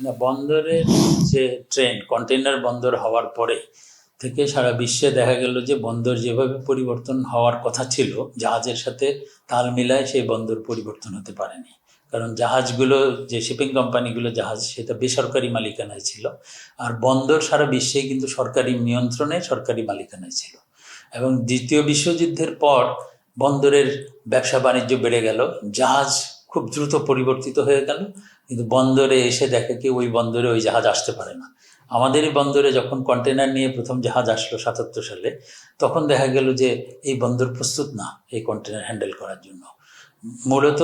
বন্দরের যে train container বন্দর হওয়ার পরে থেকে সারা বিশ্বে দেখা গেল যে বন্দর যেভাবে পরিবর্তন হওয়ার কথা ছিল, জাহাজের সাথে তাল মিলায় সেই বন্দর পরিবর্তন হতে পারেনি। কারণ জাহাজগুলো, যে শিপিং কোম্পানিগুলো জাহাজ, সেটা বেসরকারি মালিকানায় ছিল আর বন্দর সারা বিশ্বে কিন্তু সরকারি নিয়ন্ত্রণে সরকারি মালিকানায় ছিল। এবং দ্বিতীয় বিশ্বযুদ্ধের পর বন্দরের ব্যবসা বাণিজ্য বেড়ে গেল, জাহাজ খুব দ্রুত পরিবর্তিত হয়ে গেল। কিন্তু বন্দরে এসে দেখে কি ওই বন্দরে ওই জাহাজ আসতে পারে না। আমাদেরই বন্দরে যখন কন্টেনার নিয়ে প্রথম জাহাজ আসলো সাতাত্তর সালে, তখন দেখা গেল যে এই বন্দর প্রস্তুত না এই কন্টেনার হ্যান্ডেল করার জন্য। মূলত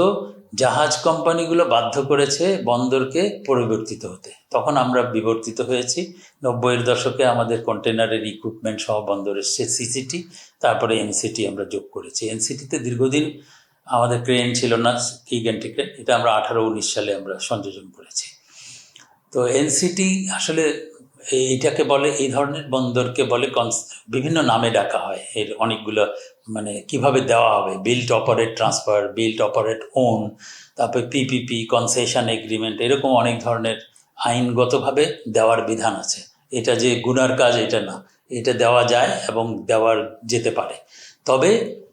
জাহাজ কোম্পানিগুলো বাধ্য করেছে বন্দরকে পরিবর্তিত হতে। তখন আমরা বিবর্তিত হয়েছি। নব্বইয়ের দশকে আমাদের কন্টেনারের ইকুইপমেন্ট সহ বন্দর এসছে সিসিটি তারপরে এনসিটি আমরা যোগ করেছি। এনসিটিতে দীর্ঘদিন আমাদের ক্রেন ছিল না কি গ্যান্টি ক্রেন এটা আমরা আঠারো উনিশ সালে আমরা সংযোজন করেছি। তো এনসিটি আসলে এইটাকে বলে, এই ধরনের বন্দরকে বলে বিভিন্ন নামে ডাকা হয়। এর অনেকগুলো মানে কীভাবে দেওয়া হবে? Built operate transfer built operate own তারপরে পিপিপি কনসেশন এগ্রিমেন্ট এরকম অনেক ধরনের আইনগতভাবে দেওয়ার বিধান আছে। এটা যে গুনার কাজ, এটা না। এটা দেওয়া যায় এবং দেওয়ার যেতে পারে। তবে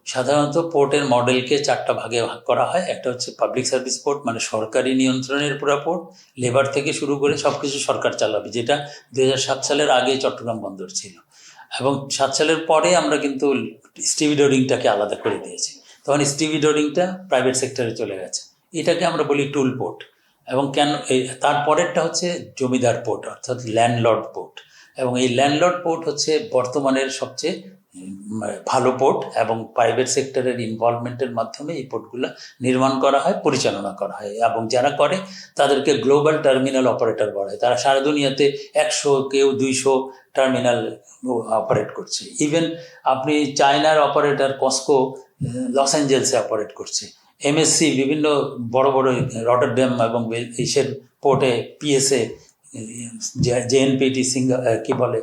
সাধারণত পোর্টের মডেলকে চারটা ভাগে ভাগ করা হয়। একটা হচ্ছে পাবলিক সার্ভিস পোর্ট মানে সরকারি নিয়ন্ত্রণের পুরা পোর্ট লেবার থেকে শুরু করে সব কিছু সরকার চালাবে, যেটা দু হাজার সাত সালের আগে চট্টগ্রাম বন্দর ছিল। এবং সাত সালের পরে আমরা কিন্তু স্টিভিডোরিংটাকে আলাদা করে দিয়েছি। তখন স্টিভিডোরিংটা প্রাইভেট সেক্টরে চলে গেছে। এটাকে আমরা বলি টুল পোর্ট এবং কেন তারপরেরটা হচ্ছে জমিদার পোর্ট অর্থাৎ ল্যান্ডলর্ড পোর্ট এবং এই ল্যান্ডলর্ড পোর্ট হচ্ছে বর্তমানের সবচেয়ে ভালো পোর্ট এবং প্রাইভেট সেক্টরের ইনভলভমেন্টের মাধ্যমে এই পোর্টগুলো নির্মাণ করা হয়, পরিচালনা করা হয় এবং যারা করে তাদেরকে গ্লোবাল টার্মিনাল অপারেটর বলা হয়। তারা সারা দুনিয়াতে একশো কেউ দুইশো টার্মিনাল অপারেট করছে। ইভেন আপনি চায়নার অপারেটর কস্কো লস অ্যাঞ্জেলসে অপারেট করছে। এমএসসি বিভিন্ন বড় বড় রটারড্যাম এবং এসের পোর্টে পিএসএ জেএনপিটি সিঙ্গা কি বলে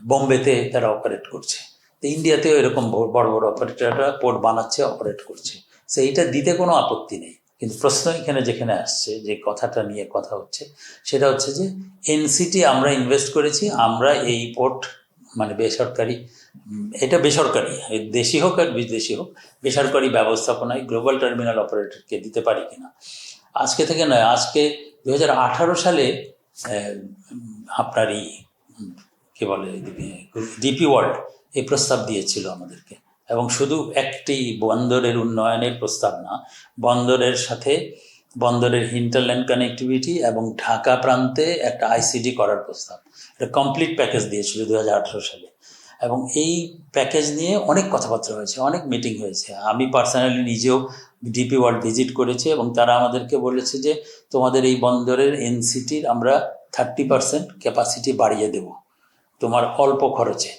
বোম্বেতে তারা অপারেট করছে। ইন্ডিয়াতেও এরকম বড় বড় অপারেটররা পোর্ট বানাচ্ছে অপারেট করছে। সো এইটা দিতে কোনো আপত্তি নেই। কিন্তু প্রশ্ন এখানে যেখানে আসছে, যে কথাটা নিয়ে কথা হচ্ছে, সেটা হচ্ছে যে এনসিটি আমরা ইনভেস্ট করেছি, আমরা এই পোর্ট মানে বেসরকারি এটা বেসরকারি, দেশি হোক আর বিদেশি হোক, বেসরকারি ব্যবস্থাপনায় গ্লোবাল টার্মিনাল অপারেটরকে দিতে পারি কিনা। আজকে থেকে নয়, আজকে দু হাজার আঠারো সালে আপনার এই কি বলে ডিপি ওয়ার্ল্ড এই প্রস্তাব দিয়েছিল আমাদেরকে। এবং শুধু একটি বন্দরের উন্নয়নের প্রস্তাব না, বন্দরের সাথে, বন্দরের হিন্টারল্যান্ড কানেক্টিভিটি এবং ঢাকা প্রান্তে একটা আইসিডি করার প্রস্তাব। এটা কমপ্লিট প্যাকেজ দিয়েছিল দু হাজার আঠারো সালে। এবং এই প্যাকেজ নিয়ে অনেক কথাবার্তা হয়েছে, অনেক মিটিং হয়েছে। আমি পার্সোনালি নিজেও ডিপি ওয়ার্ল্ড ভিজিট করেছি এবং তারা আমাদেরকে বলেছে যে, তোমাদের এই বন্দরের এনসিটির আমরা থার্টি পার্সেন্ট ক্যাপাসিটি বাড়িয়ে দেব। তোমার অল্প খরচে।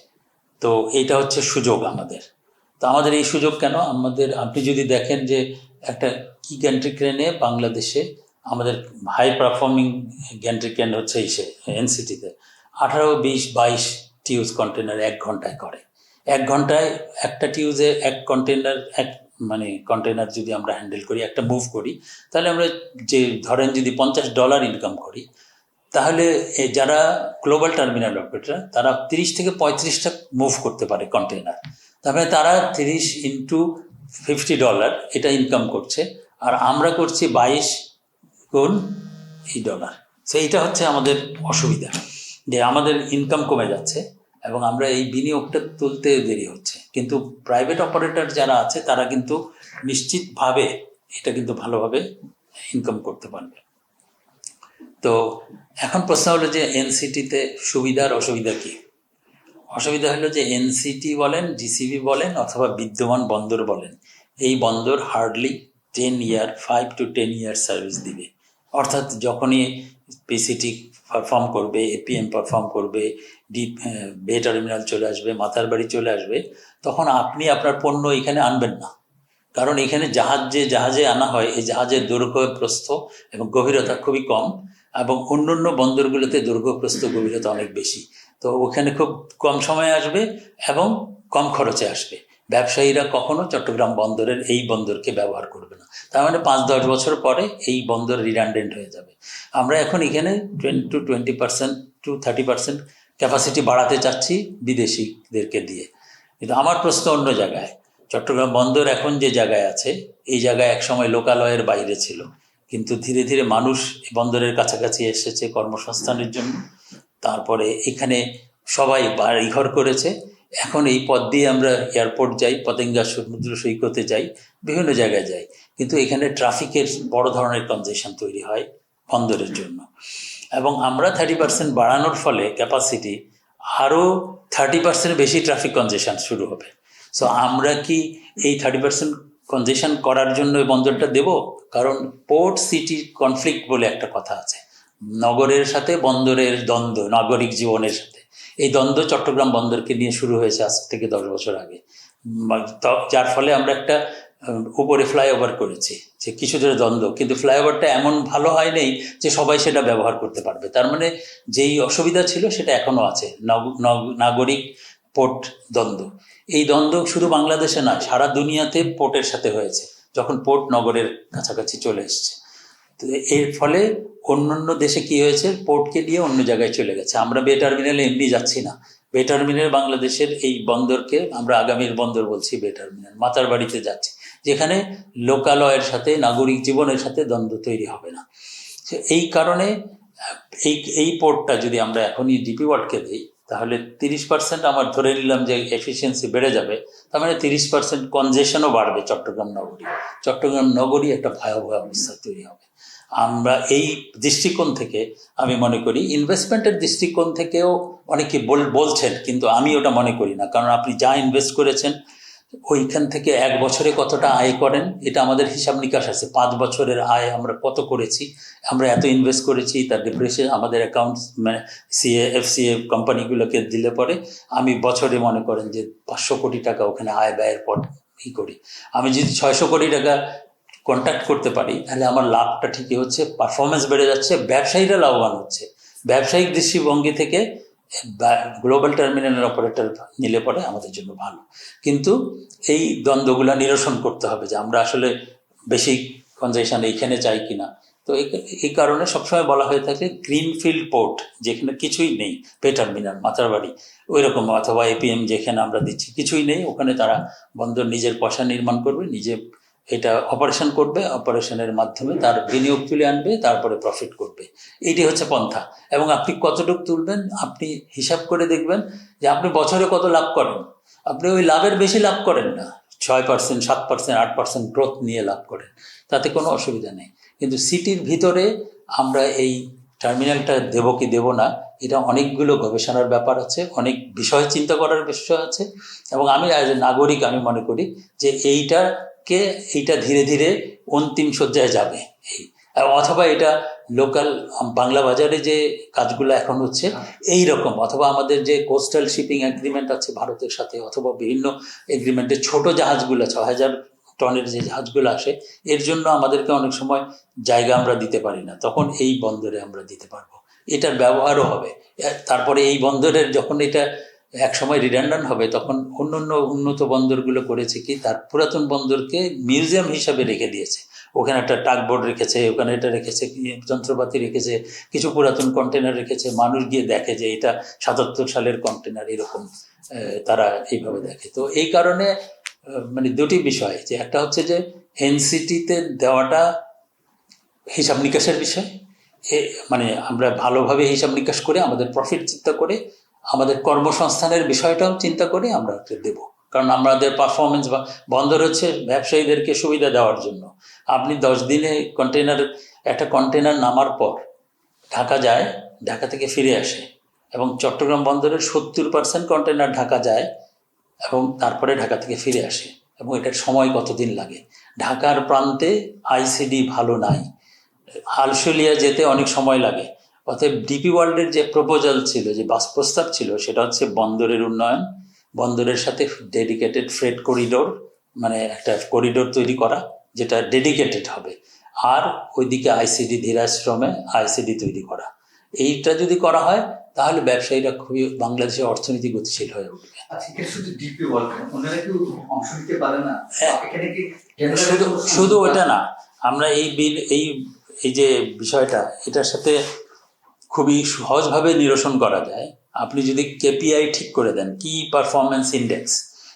তো এইটা হচ্ছে সুযোগ আমাদের। তো আমাদের এই সুযোগ কেন? আমাদের, আপনি যদি দেখেন যে একটা কি গ্যান্ট্রি ক্রেনে বাংলাদেশে আমাদের হাই পারফর্মিং গ্যান্ট্রি ক্রেন হচ্ছে এই ইসে এনসিটিতে। আঠারো, বিশ, বাইশ টিউজ কন্টেনার এক ঘন্টায় করে। এক ঘন্টায় একটা টিউজে এক কন্টেনার এক মানে কন্টেনার যদি আমরা হ্যান্ডেল করি, একটা মুভ করি, তাহলে আমরা যে ধরেন যদি পঞ্চাশ ডলার ইনকাম করি তাহলে যারা গ্লোবাল টার্মিনাল অপারেটর তারা তিরিশ থেকে পঁয়ত্রিশটা মুভ করতে পারে কন্টেনার তারপরে তারা তিরিশ ইন্টু ফিফটি ডলার এটা ইনকাম করছে, আর আমরা করছি বাইশ গুণ এই ডলার সো এইটা হচ্ছে আমাদের অসুবিধা। যে আমাদের ইনকাম কমে যাচ্ছে এবং আমরা এই বিনিয়োগটা তুলতে দেরি হচ্ছে। কিন্তু প্রাইভেট অপারেটর যারা আছে, তারা কিন্তু নিশ্চিতভাবে এটা কিন্তু ভালোভাবে ইনকাম করতে পারবে। তো এখন প্রশ্ন হলো যে এনসিটিতে সুবিধার অসুবিধা কি? অসুবিধা হলো যে এনসিটি বলেন জিসিবি বলেন, অথবা বিদ্যমান বন্দর বলেন, এই বন্দর hardly ten year five to ten year service দিবে। অর্থাৎ যখনই পিসিটি পারফর্ম করবে এপিএম পারফর্ম করবে ডিপ বে টার্মিনাল চলে আসবে, মাথার বাড়ি চলে আসবে, তখন আপনি আপনার পণ্য এখানে আনবেন না। কারণ এখানে জাহাজ যে জাহাজে আনা হয়, এই জাহাজের দৈর্ঘ্য, প্রস্থ এবং গভীরতা খুবই কম। এবং অন্যান্য বন্দরগুলোতে দৈর্ঘ্য প্রস্থ গভীরতা অনেক বেশি। তো ওখানে খুব কম সময়ে আসবে এবং কম খরচে আসবে। ব্যবসায়ীরা কখনো চট্টগ্রাম বন্দরের এই বন্দরকে ব্যবহার করবে না। তার মানে পাঁচ দশ বছর পরে এই বন্দর রিডান্ডেন্ট হয়ে যাবে। আমরা এখন এখানে twenty to twenty percent to thirty percent capacity বাড়াতে চাচ্ছি বিদেশিদেরকে দিয়ে। কিন্তু আমার প্রশ্ন অন্য জায়গায়, চট্টগ্রাম বন্দর এখন যে জায়গায় আছে, এই জায়গায় একসময় লোকালয়ের বাইরে ছিল। কিন্তু ধীরে ধীরে মানুষ বন্দরের কাছাকাছি এসেছে কর্মসংস্থানের জন্য। তারপরে এখানে সবাই বাড়িঘর করেছে। এখন এই পথ দিয়ে আমরা এয়ারপোর্ট যাই, পতেঙ্গা সমুদ্র সৈকতে যাই, বিভিন্ন জায়গায় যাই। কিন্তু এখানে ট্রাফিকের বড় ধরনের কনজেশন তৈরি হয় বন্দরের জন্য। এবং আমরা থার্টি পার্সেন্ট বাড়ানোর ফলে ক্যাপাসিটি আরও থার্টি পার্সেন্ট বেশি ট্রাফিক কনজেশন শুরু হবে। সো আমরা কি এই থার্টি পার্সেন্ট কনজেশন করার জন্য এই বন্দরটা দেব, কারণ পোর্ট সিটি কনফ্লিক্ট বলে একটা কথা আছে। নগরের সাথে বন্দরের দ্বন্দ্ব, নাগরিক জীবনের সাথে। এই দ্বন্দ্ব চট্টগ্রাম বন্দরকে নিয়ে শুরু হয়েছে আজ থেকে দশ বছর আগে। যার ফলে আমরা একটা উপরে ফ্লাইওভার করেছি, যে কিছু দূরে দ্বন্দ্ব। কিন্তু ফ্লাইওভারটা এমন ভালো হয় নেই যে সবাই সেটা ব্যবহার করতে পারবে। তার মানে যেই অসুবিধা ছিল সেটা এখনও আছে। নগ- নগ- নাগরিক পোর্ট দ্বন্দ্ব। এই দ্বন্দ্ব শুধু বাংলাদেশে নয়, সারা দুনিয়াতে পোর্টের সাথে হয়েছে, যখন পোর্ট নগরের কাছাকাছি চলে এসছে। তো এর ফলে অন্যান্য দেশে কি হয়েছে? পোর্টকে নিয়ে অন্য জায়গায় চলে গেছে। আমরা বে টার্মিনালে এমনি যাচ্ছি না। বে টার্মিনাল বাংলাদেশের এই বন্দরকে আমরা আগামীর বন্দর বলছি বে টার্মিনাল, মাতার বাড়িতে যাচ্ছি, যেখানে লোকালয়ের সাথে, নাগরিক জীবনের সাথে দ্বন্দ্ব তৈরি হবে না। এই কারণে, এই এই পোর্টটা যদি আমরা এখনই ডিপি ওয়ার্ডকে দিই তাহলে তিরিশ পার্সেন্ট আমার ধরে নিলাম যে এফিসিয়েন্সি বেড়ে যাবে, তার মানে তিরিশ পার্সেন্ট কনজেশনও বাড়বে চট্টগ্রাম নগরী। চট্টগ্রাম নগরী একটা ভয়াবহ অবস্থা তৈরি হবে। আমরা এই দৃষ্টিকোণ থেকে আমি মনে করি ইনভেস্টমেন্টের দৃষ্টিকোণ থেকেও অনেকে বল- বলছেন, কিন্তু আমি ওটা মনে করি না। কারণ আপনি যা ইনভেস্ট করেছেন ওইখান থেকে এক বছরে কতটা আয় করেন? এটা আমাদের হিসাব নিকাশ আছে। পাঁচ বছরের আয় আমরা কত করেছি? আমরা এত ইনভেস্ট করেছি, তার ডিপ্রেশন আমাদের অ্যাকাউন্ট মানে সিএ এফসিএ কোম্পানিগুলোকে দিলে পরে আমি বছরে মনে করেন যে পাঁচশো কোটি টাকা ওখানে আয় ব্যয়ের পর ই করি। আমি যদি ছয়শো কোটি টাকা কন্ট্যাক্ট করতে পারি, তাহলে আমার লাভটা ঠিকই হচ্ছে পারফরমেন্স বেড়ে যাচ্ছে, ব্যবসায়ীরা লাভবান হচ্ছে। ব্যবসায়িক দৃষ্টিভঙ্গি থেকে গ্লোবাল টার্মিনালের অপারেটর নিলে পরে আমাদের জন্য ভালো। কিন্তু এই দ্বন্দ্বগুলো নিরসন করতে হবে যে আমরা আসলে বেশি কনজেশন এইখানে চাই কিনা। তো এই কারণে সবসময় বলা হয়ে থাকে গ্রিনফিল্ড পোর্ট যেখানে কিছুই নেই পে টার্মিনাল মাতারবাড়ি ওই রকম অথবা এপিএম যেখানে আমরা দিচ্ছি, কিছুই নেই, ওখানে তারা বন্দর নিজের পয়সা নির্মাণ করবে, নিজে এটা অপারেশন করবে অপারেশনের মাধ্যমে তার বিনিয়োগ তুলে আনবে, তারপরে প্রফিট করবে। এইটি হচ্ছে পন্থা। এবং আপনি কতটুকু তুলবেন, আপনি হিসাব করে দেখবেন যে আপনি বছরে কত লাভ করেন। আপনি ওই লাভের বেশি লাভ করেন না, ছয় পার্সেন্ট সাত পার্সেন্ট আট পার্সেন্ট গ্রোথ নিয়ে লাভ করেন। তাতে কোনো অসুবিধা নেই। কিন্তু সিটির ভিতরে আমরা এই টার্মিনালটা দেব কি দেব না, এটা অনেকগুলো গবেষণার ব্যাপার আছে, অনেক বিষয় চিন্তা করার বিষয় আছে। এবং আমি অ্যাজ এ নাগরিক, আমি মনে করি যে এইটাকে এইটা ধীরে ধীরে অন্তিম শয্যায় যাবে। এই অথবা এটা লোকাল বাংলা বাজারে যে কাজগুলো এখন হচ্ছে এই রকম অথবা আমাদের যে কোস্টাল শিপিং এগ্রিমেন্ট আছে ভারতের সাথে অথবা বিভিন্ন এগ্রিমেন্টে ছোট জাহাজগুলো ছ হাজার টনের যে জাহাজগুলো আসে এর জন্য আমাদেরকে অনেক সময় জায়গা আমরা দিতে পারি না তখন এই বন্দরে আমরা দিতে পারব। এটার ব্যবহারও হবে। তারপরে এই বন্দরের যখন এটা এক সময় রিডান্ডান্ট হবে, তখন অন্য অন্য উন্নত বন্দরগুলো করেছে কি, তার পুরাতন বন্দরকে মিউজিয়াম হিসাবে রেখে দিয়েছে। ওখানে একটা টাকবোর্ড রেখেছে, ওখানে এটা রেখেছে, যন্ত্রপাতি রেখেছে, কিছু পুরাতন কন্টেনার রেখেছে, মানুষ গিয়ে দেখে যে এটা সাতাত্তর সালের কন্টেনার এরকম তারা এইভাবে দেখে। তো এই কারণে মানে দুটি বিষয়, যে একটা হচ্ছে যে এনসিটিতে দেওয়াটা হিসাব নিকাশের বিষয় মানে আমরা ভালোভাবে হিসাব নিকাশ করে আমাদের প্রফিট চিন্তা করে আমাদের কর্মসংস্থানের বিষয়টাও চিন্তা করে আমরা দেব। কারণ আমাদের পারফরমেন্স বা বন্দর হচ্ছে ব্যবসায়ীদেরকে সুবিধা দেওয়ার জন্য। আপনি দশ দিনে কন্টেনার একটা কন্টেনার নামার পর ঢাকা যায়, ঢাকা থেকে ফিরে আসে এবং চট্টগ্রাম বন্দরের সত্তর পার্সেন্ট কন্টেনার ঢাকা যায় এবং তারপরে ঢাকা থেকে ফিরে আসে এবং এটার সময় কতদিন লাগে? ঢাকার প্রান্তে আইসিডি ভালো নাই। আলশুলিয়া যেতে অনেক সময় লাগে। অতএব ডিপি ওয়ার্ল্ডের যে প্রপোজাল ছিল যে বাস প্রস্তাব ছিল সেটা হচ্ছে বন্দরের উন্নয়ন বন্দরের সাথে ডেডিকেটেড ফ্রেড করিডোর মানে একটা করিডোর তৈরি করা যেটা ডেডিকেটেড হবে আর ওইদিকে আইসিডি ধীরাশ্রমে আইসিডি তৈরি করা। এইটা যদি করা হয় তাহলে ব্যবসায়ীরা খুবই বাংলাদেশের অর্থনীতি গতিশীল হয়ে উঠবে। আচ্ছা শুধু হ্যাঁ। শুধু ওটা না আমরা এই বিল এই এই যে বিষয়টা এটার সাথে খুবই সহজভাবে নিরসন করা যায়। আপনি যদি কেপিআই ঠিক করে দেন, কি পারফরমেন্স ইন্ডেক্স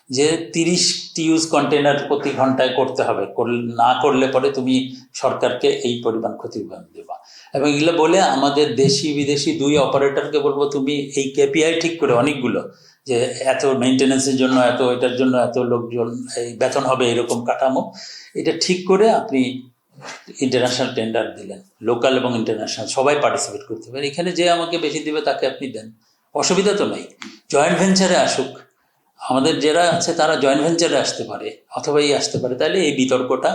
যে তিরিশটি ইউজ কন্টেনার প্রতি ঘন্টায় করতে হবে না করলে পরে তুমি সরকারকে এই পরিমাণ ক্ষতিপূরণ দেবা। এবং এগুলো বলে আমাদের দেশি বিদেশি দুই অপারেটরকে বলব, তুমি এই কেপিআই ঠিক করে অনেকগুলো, যে এত মেনটেন্যান্সের জন্য, এত এটার জন্য, এত লোকজন, এই বেতন হবে এরকম কাঠামো, এটা ঠিক করে আপনি ইন্টারন্যাশনাল টেন্ডার দিলেন লোকাল এবং ইন্টারন্যাশনাল সবাই পার্টিসিপেট করতে পারে। এখানে যে আমাকে বেশি দিবে তাকে আপনি দেন। অসুবিধা তো নাই। জয়েন্ট ভেঞ্চারে আসুক। আমাদের যারা আছে তারা জয়েন্ট ভেঞ্চারে আসতে পারে, অথবা এই আসতে পারে। তাহলে এই বিতর্কটা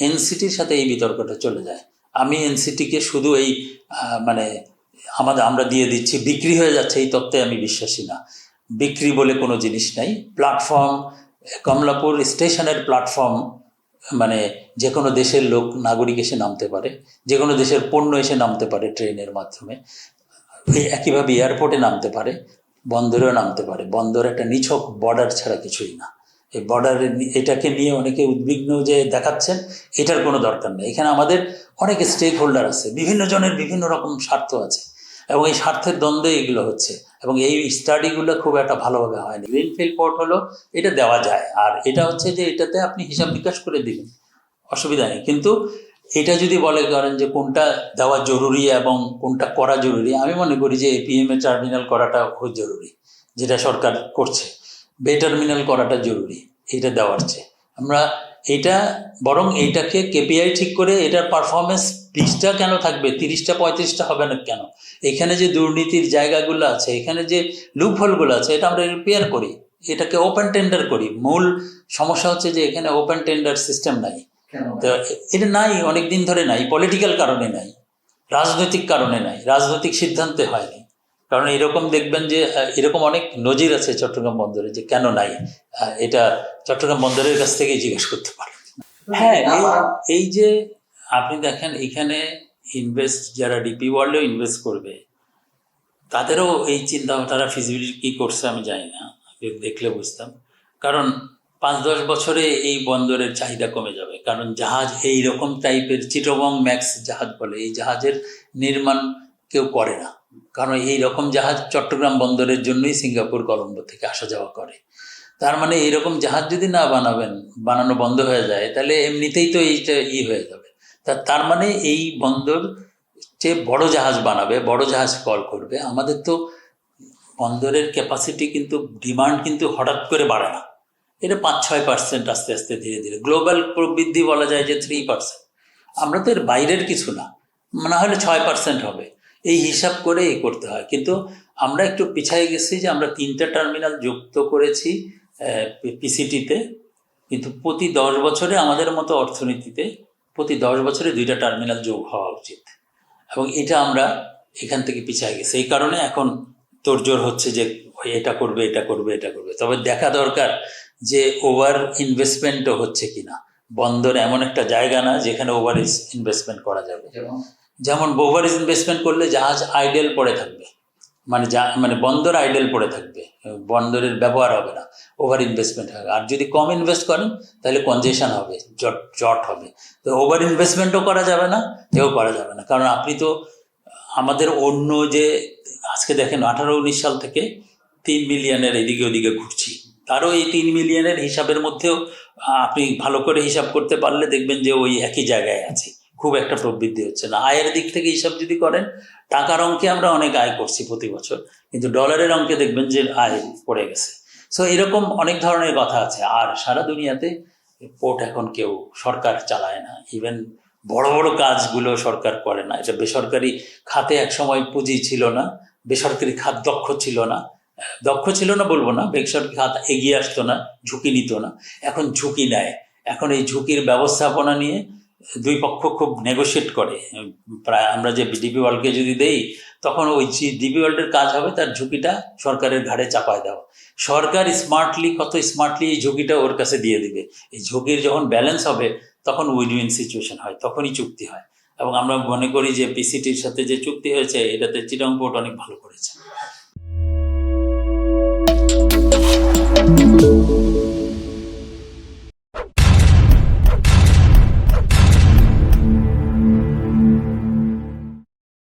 এনসিটির সাথে এই বিতর্কটা চলে যায়। আমি এনসিটিকে শুধু এই মানে আমাদের, আমরা দিয়ে দিচ্ছি, বিক্রি হয়ে যাচ্ছে, এই তত্ত্বে আমি বিশ্বাসী না। বিক্রি বলে কোনো জিনিস নাই। প্ল্যাটফর্ম কমলাপুর স্টেশনের প্ল্যাটফর্ম মানে যে কোনো দেশের লোক, নাগরিক এসে নামতে পারে যে কোনো দেশের পণ্য এসে নামতে পারে ট্রেনের মাধ্যমে। একইভাবে এয়ারপোর্টে নামতে পারে, বন্দরেও নামতে পারে। বন্দর একটা নিছক বর্ডার ছাড়া কিছুই না। এই বর্ডারের এটাকে নিয়ে অনেকে উদ্বিগ্ন যে দেখাচ্ছেন, এটার কোনো দরকার নেই। এখানে আমাদের অনেক স্টেক হোল্ডার আছে, বিভিন্ন জনের বিভিন্ন রকম স্বার্থ আছে। এবং এই স্বার্থের দ্বন্দ্বে এগুলো হচ্ছে। এবং এই স্টাডিগুলো খুব একটা ভালোভাবে হয়নি। গ্রিনফিল্ড পোর্ট হলো, এটা দেওয়া যায়। আর এটা হচ্ছে যে, এটাতে আপনি হিসাব বিকাশ করে দিবেন। অসুবিধা নেই। কিন্তু এটা যদি বলে করেন যে, কোনটা দেওয়া জরুরি এবং কোনটা করা জরুরি, আমি মনে করি যে এপিএম টার্মিনাল করাটা খুব জরুরি, যেটা সরকার করছে। বে টার্মিনাল করাটা জরুরি, এটা দেওয়ার চেয়ে। আমরা এটা বরং এইটাকে কেপিআই ঠিক করে এটার পারফরমেন্স বিশটা কেন থাকবে? তিরিশটা পঁয়ত্রিশটা হবে না কেন? এখানে যে দুর্নীতির জায়গাগুলো আছে এখানে যে লুপহোলগুলো আছে এটা আমরা রিপেয়ার করি। এটাকে ওপেন টেন্ডার করি। মূল সমস্যা হচ্ছে যে এখানে ওপেন টেন্ডার সিস্টেম নাই। তো এটা নাই অনেক দিন ধরে নাই। পলিটিক্যাল কারণে নাই। রাজনৈতিক কারণে নাই। রাজনৈতিক সিদ্ধান্তে হয়নি। কারণ এরকম দেখবেন যে এরকম অনেক নজির আছে চট্টগ্রাম বন্দরে যে কেন নাই এটা চট্টগ্রাম বন্দরের কাছ থেকে জিজ্ঞেস করতে পারেন হ্যাঁ এই- যে আপনি দেখেন এখানে ইনভেস্ট যারা ডিপি ওয়ার্ল্ডেও ইনভেস্ট করবে, তাদেরও এই চিন্তা তারা ফিজিবিলিটি কী করছে আমি জানি না দেখলে বুঝতাম। কারণ পাঁচ দশ বছরে এই বন্দরের চাহিদা কমে যাবে, কারণ জাহাজ এই রকম টাইপের চিটগং ম্যাক্স জাহাজ বলে, এই জাহাজের নির্মাণ কেউ করে না। কারণ এই রকম জাহাজ চট্টগ্রাম বন্দরের জন্যই সিঙ্গাপুর, কলম্বো থেকে আসা যাওয়া করে। তার মানে এরকম জাহাজ যদি না বানাবেন, বানানো বন্ধ হয়ে যায়, তাহলে এমনিতেই তো এইটা ই হয়ে যাবে। তা তার মানে এই বন্দর যে বড় জাহাজ বানাবে, বড় জাহাজ কল করবে, আমাদের তো বন্দরের ক্যাপাসিটি কিন্তু ডিমান্ড কিন্তু হঠাৎ করে বাড়ে না। এটা পাঁচ ছয় পার্সেন্ট আস্তে আস্তে ধীরে ধীরে। গ্লোবাল প্রবৃদ্ধি বলা যায় যে থ্রি পার্সেন্ট আমরা তো এর বাইরের কিছু না। না হলে ছয় পার্সেন্ট হবে। এই হিসাব করে এই করতে হয়। কিন্তু আমরা একটু পিছায় গেছি যে আমরা তিনটা টার্মিনাল যুক্ত করেছি পিসিটিতে। কিন্তু প্রতি দশ বছরে আমাদের মতো অর্থনীতিতে প্রতি দশ বছরে দুইটা টার্মিনাল যোগ হওয়া উচিত। এবং এটা আমরা এখান থেকে পিছিয়ে গেছি। এই কারণে এখন তোড়জোড় হচ্ছে যে এটা করবে এটা করবে এটা করবে। তবে দেখা দরকার যে ওভার ইনভেস্টমেন্টও হচ্ছে কিনা। বন্দর এমন একটা জায়গা না যেখানে ওভার ইনভেস্টমেন্ট করা যাবে। যেমন ওভার ইনভেস্টমেন্ট করলে জাহাজ আইডেল পড়ে থাকবে। মানে যা মানে বন্দর আইডেল পড়ে থাকবে। বন্দরের ব্যবহার হবে না ওভার ইনভেস্টমেন্ট হবে। আর যদি কম ইনভেস্ট করেন, তাহলে কনজেশন হবে, জট জট হবে। তো ওভার ইনভেস্টমেন্টও করা যাবে না, এও করা যাবে না। কারণ আপনি তো আমাদের অন্য যে, আজকে দেখেন আঠারো উনিশ সাল থেকে তিন মিলিয়নের এদিকে ওদিকে ঘুরছি। তারও এই তিন মিলিয়নের হিসাবের মধ্যেও আপনি ভালো করে হিসাব করতে পারলে দেখবেন যে ওই একই জায়গায় আছে। খুব একটা প্রবৃদ্ধি হচ্ছে না। আয়ের দিক থেকে হিসাব যদি করেন, টাকার অঙ্কে আমরা অনেক আয় করছি প্রতি বছর, কিন্তু ডলারের অঙ্কে দেখবেন যে আয় পড়ে গেছে। সো এরকম অনেক ধরনের কথা আছে। আর সারা দুনিয়াতে পোর্ট এখন কেউ সরকার চালায় না। ইভেন বড় বড় কাজগুলো সরকার করে না। এটা বেসরকারি খাতে একসময় পুঁজি ছিল না, বেসরকারি খাত দক্ষ ছিল না। দক্ষ ছিল না বলব না, বেসরকারি খাত এগিয়ে আসতো না, ঝুঁকি নিত না। এখন ঝুঁকি নেয়। এখন এই ঝুঁকির ব্যবস্থাপনা নিয়ে দুই পক্ষ খুব নেগোশিয়েট করে। প্রায় আমরা যে ডিপি ওয়ার্ল্ডকে যদি দেই, তখন ওই ডিপি ওয়ার্ল্ডের কাজ হবে, তার ঝুঁকিটা সরকারের ঘাড়ে চাপায় দেওয়া। সরকার স্মার্টলি কত স্মার্টলি এই ঝুঁকিটা ওর কাছে দিয়ে দিবে। এই ঝুঁকির যখন ব্যালেন্স হবে, তখন উইন উইন সিচুয়েশন হয়, তখনই চুক্তি হয়। এবং আমরা মনে করি যে পিসিটির সাথে যে চুক্তি হয়েছে, এটাতে চিটাং অনেক ভালো করেছে।